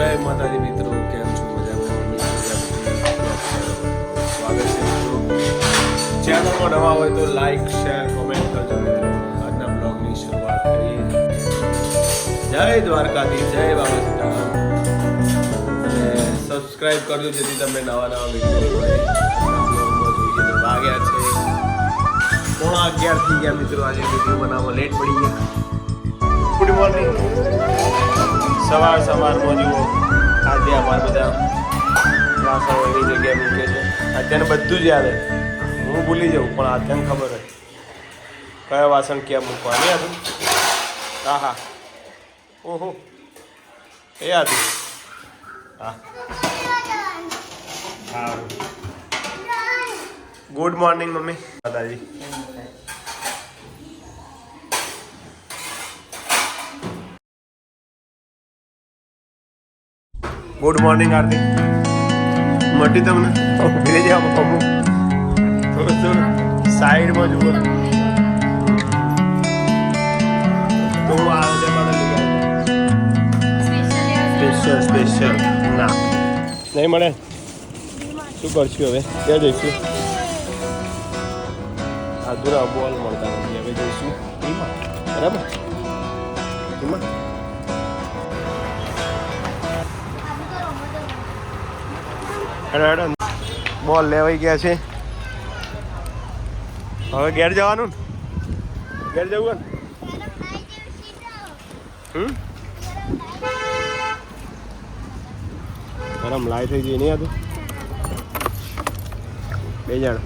જય માતાજી મિત્રો, કેમ છો? ચેનલમાં નવા હોય તો લાઈક શેર કોમેન્ટ કરજો મિત્રો. આજના બ્લોગની શરૂઆત કરીએ. જય દ્વારકાથી જય બાબા સીતારામ અને સબસ્ક્રાઇબ કરજો જેથી તમને નવા નવા વીડિયો જોઈએ છે પોણા અગિયાર થઈ ગયા મિત્રો. આજે વીડિયો બનાવવા લેટ પડી ગયા. ગુડ મોર્નિંગ સવાર સવારમાં જુઓ. આજે અમારા બધા. વાસણો એવી જગ્યાએ મૂકે છે. અત્યારે બધું જ યાદ હું. ભૂલી જાઉં, પણ અત્યારે ખબર હોય કયા વાસણ ક્યાં મૂકવાની હતું હા હા. ઓહો. એ હતું હા. Good morning mummy. દાદાજી. ગુડ મોર્નિંગ આરતી મટી તમને? ઊભી જાવ અમુક. થોડું સાઈડમાં જુઓ. થોડું આવે સ્પેશિયલ સ્પેશિયલ ના. નહીં મળે? શું કરશું હવે? ક્યાં જઈશું? અધૂરા બોલ મળતા નથી. હવે જઈશું. બરાબર? એમાં હેડો હેડો બોલ, લેવાઈ ગયા છે. હવે ઘેર જવાનું? ઘેર જવું હમ? ગરમ લાઈ થઈ ગઈ નહીં હતું બે જણ.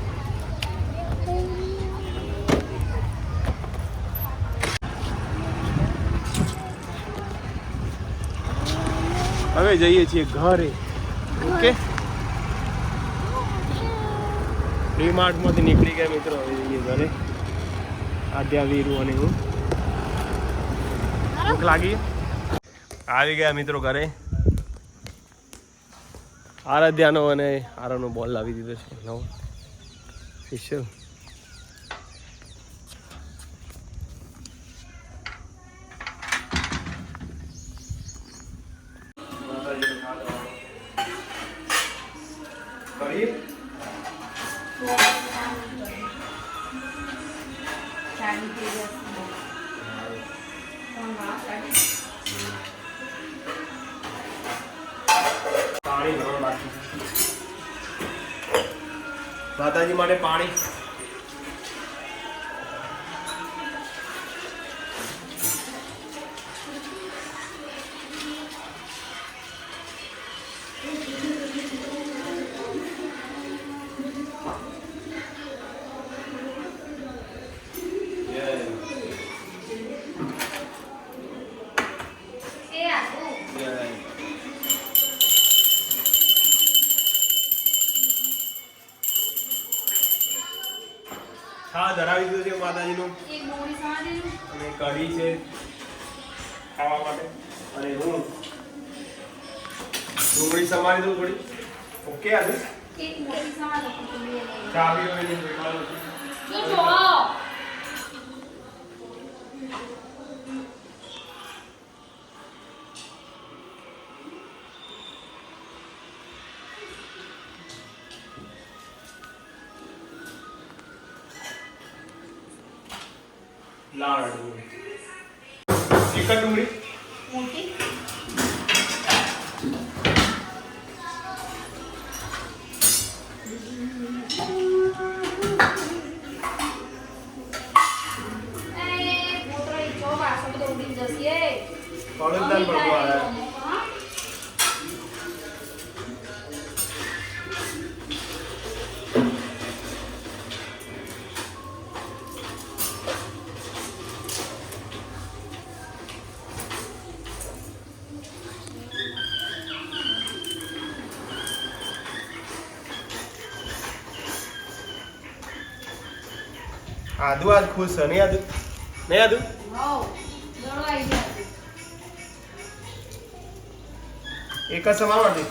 હવે જઈએ છીએ ઘરે. ઓકે? ડી માર્ટમાંથી નીકળી ગયા મિત્રો જઈએ ઘરે. આદ્યા વીરુ અને હું. ભૂખ લાગી? આવી ગયા મિત્રો ઘરે. આરાધ્યાનો અને આરાનો બોલ લાવી દીધો છે. નવો. સ્પેશિયલ કરીએ? માતાજી માટે પાણી ધરાવી દીધું છે માતાજીનું. અને કઢી છે ખાવા માટે. અને હું ડુંગળી સમારી દઉં થોડી. ઓકે આજે? ચા બી હોય. નહીં બેઠવાનું છે. લાળ ડુંગળી એક જ ડુંગળી અડદદાળ ભરવા આદુ આજ ખુશ છે નહીં આદુ? નહીં આદુ? એક જ સમાન હતી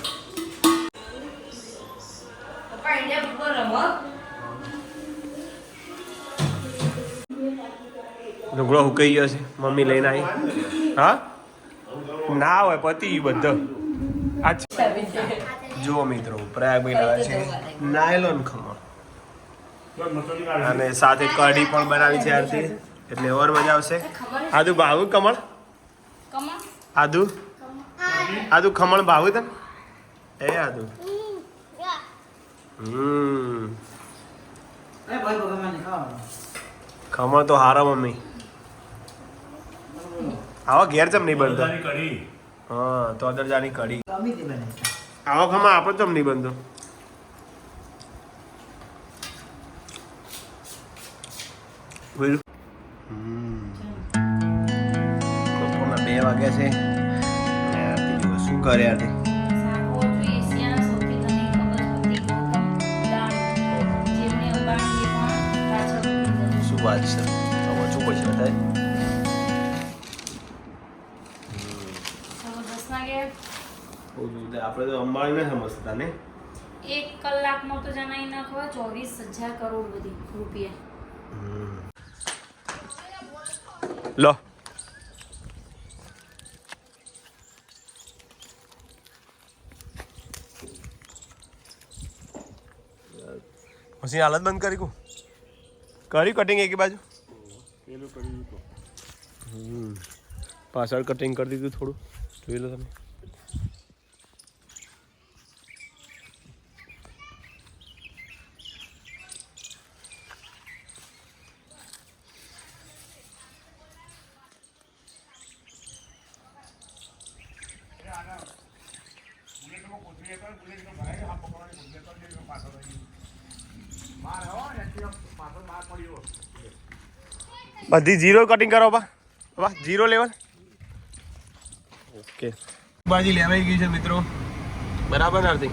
લુગડો હુકાઈ ગયો છે મમ્મી લઈને આવી. હા? ના હોય પતિ બધો. અચ્છા જુઓ મિત્રો પ્રયાગભાઈ લાવે છે. નાયલોન ખમણ. અને સાથે કઢી પણ બનાવી છે આરતી. એટલે ઓર મજા આવશે. આદુ ભાવું કમળ? આદુ? આદુ ખમણ ભાવું તને? એ આદુ. હમ. ખમણ તો હારા મમ્મી. આવા ઘેર ચમ નહીં બનતો? હા તો અદરજાની કઢી. આવો ખમણ આપણો ચમ નહીં બનતો? બોલ. બપોરના બે વાગ્યા છે. અને શું કરે આજે? શું વાત છે? હવે શું પછી થાય. આપણે તો અંબાણી ને સમજતા ને? એક કલાકમાં તો જણાવી નાખવા ચોવીસ હજાર કરોડ બધી રૂપિયા. લો પછી હાલત બંધ કરી કું કરી કટિંગ એક બાજુ હમ. પાછળ કટિંગ કરી દીધું થોડું જોઈ લો તમે બધી જીરો કટિંગ કરો બા. બા જીરો લેવલ ઓકે. ભાજી લેવાઈ ગઈ છે મિત્રો. બરાબર નથી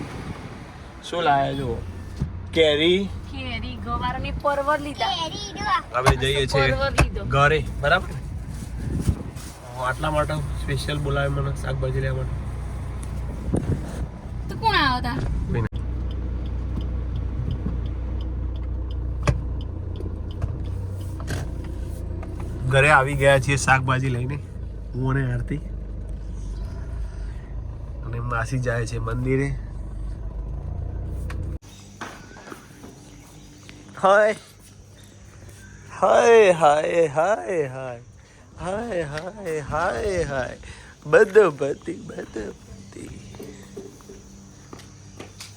શું લાયા જુઓ? કેરી. કેરી ગવારની પરવર લીધા. આપણે જઈએ છીએ ઘરે. બરાબર આટલા માટે સ્પેશિયલ બોલાવે મને શાકભાજી લેવા માટે. કોણ. ઘરે આવી ગયા છીએ શાકભાજી લઈને, હું અને આરતી. અને માસી જાય છે મંદિરે. હાય. હાય હાય હાય હાય. હાય હાય હાય હાય. બધો બધી બધો બધી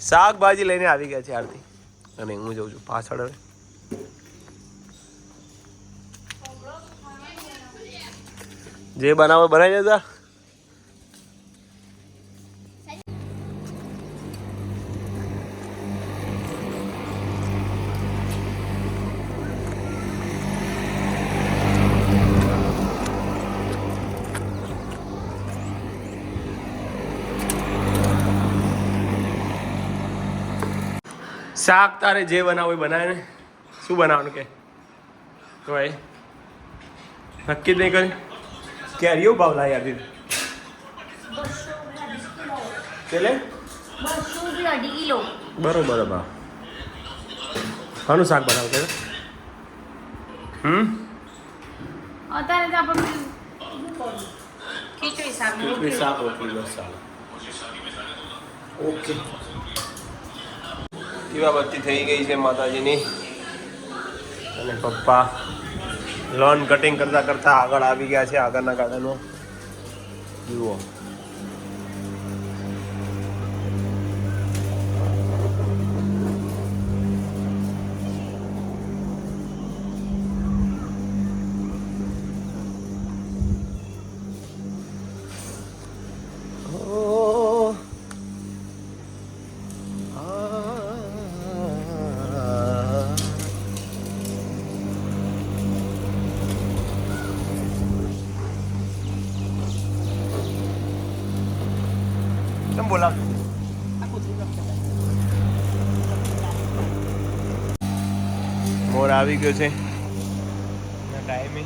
શાકભાજી લઈને આવી ગયા છે આરતી. અને હું જઉં છું પાછળ હવે. જે બનાવો બનાવી દેતા શાક તારે જે બનાવું એ બનાવે ને. શું બનાવવાનું કે? તો એ નક્કી જ નહીં કરે? કેરીઓ ભાવ લાવી આપી રૂપિયા બરોબર ભાવ શાનું શાક બનાવ કે? હમ? અત્યારે તો આપણે ખીચડી શાક ખીચડી શાક ઓકે બસ ઓકે. દીવાબત્તી થઈ ગઈ છે માતાજીની. અને પપ્પા લોન કટિંગ કરતા કરતા આગળ આવી ગયા છે આગળના ગાર્ડનમાં. જુઓ. આવી ગયો છે. ટાઈમે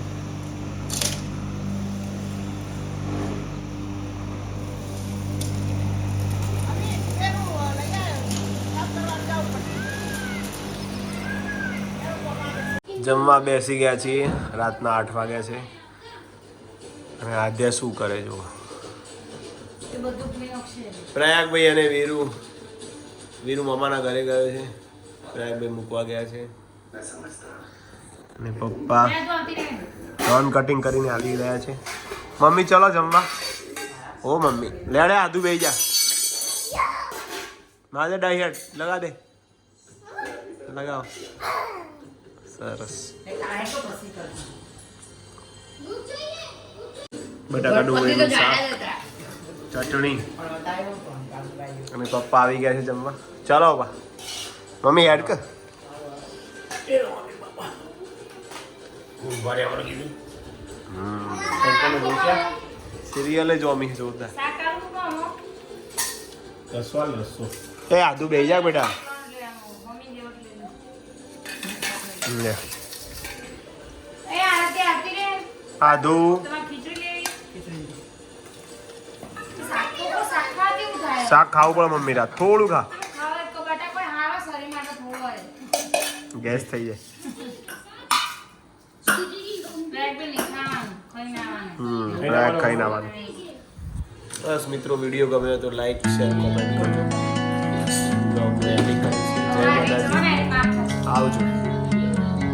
જમવા બેસી ગયા છીએ. રાતના આઠ વાગ્યા છે. અને આદ્યા શું કરે જો એ બધું ક્લીન છે. પ્રયાગભાઈ અને વીરુ. વીરુ મામાના ઘરે ગયો છે. પ્રયાગભાઈ મૂકવા ગયા છે. અને પપ્પા ડોન કટિંગ કરીને આવી રહ્યા છે. મમ્મી, ચલો જમવા. ઓ મમ્મી લેડે આધુ બે જા. મારે ડાયટ લગા દે. લગાવ. સરસ. બટાકા ડુંગળીનું શાક, ચટણી. અને પપ્પા આવી ગયા છે જમવા. ચલો બા મમ્મી એડ કર. શાક કાઢું કોણ રસવાલ રસો એ આદુ જા બેટા. લો. એ લેવી શાક ખાવા પડે મમ્મી રા થોડું ખા. ગેસ થઈ જાય. હમ રેક ખાઈને આવવાનું બસ મિત્રો વીડિયો ગમ્યો તો લાઈક શેર કોમેન્ટ કરજો. આવજો.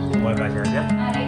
મોબાઈલ પાછળ